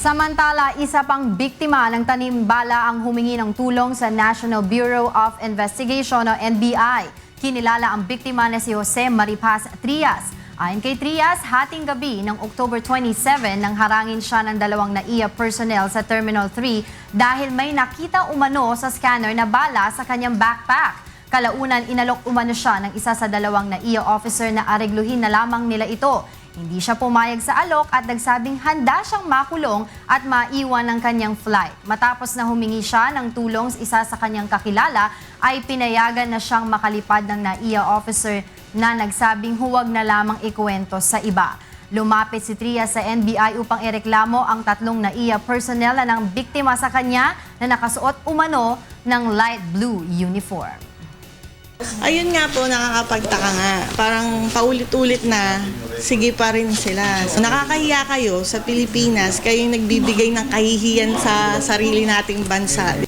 Samantala, isa pang biktima ng tanimbala ang humingi ng tulong sa National Bureau of Investigation o NBI. Kinilala ang biktima na si Jose Maripas Trias. Ayon kay Trias, hating gabi ng October 27 nang harangin siya ng dalawang NAIA personnel sa Terminal 3 dahil may nakita umano sa scanner na bala sa kanyang backpack. Kalaunan, inalok umano siya ng isa sa dalawang NAIA officer na aregluhin na lamang nila ito. Hindi siya pumayag sa alok at nagsabing handa siyang makulong at maiwan ng kanyang flight. Matapos na humingi siya ng tulong sa isa sa kanyang kakilala, ay pinayagan na siyang makalipad ng NAIA officer na nagsabing huwag na lamang ikwento sa iba. Lumapit si Tria sa NBI upang ireklamo ang tatlong NAIA personnel na ng biktima sa kanya na nakasuot umano ng light blue uniform. Ayun nga po, nakakapagtaka nga. Parang paulit-ulit na, sige pa rin sila. So, nakakahiya kayo sa Pilipinas, kayo nagbibigay ng kahihiyan sa sarili nating bansa.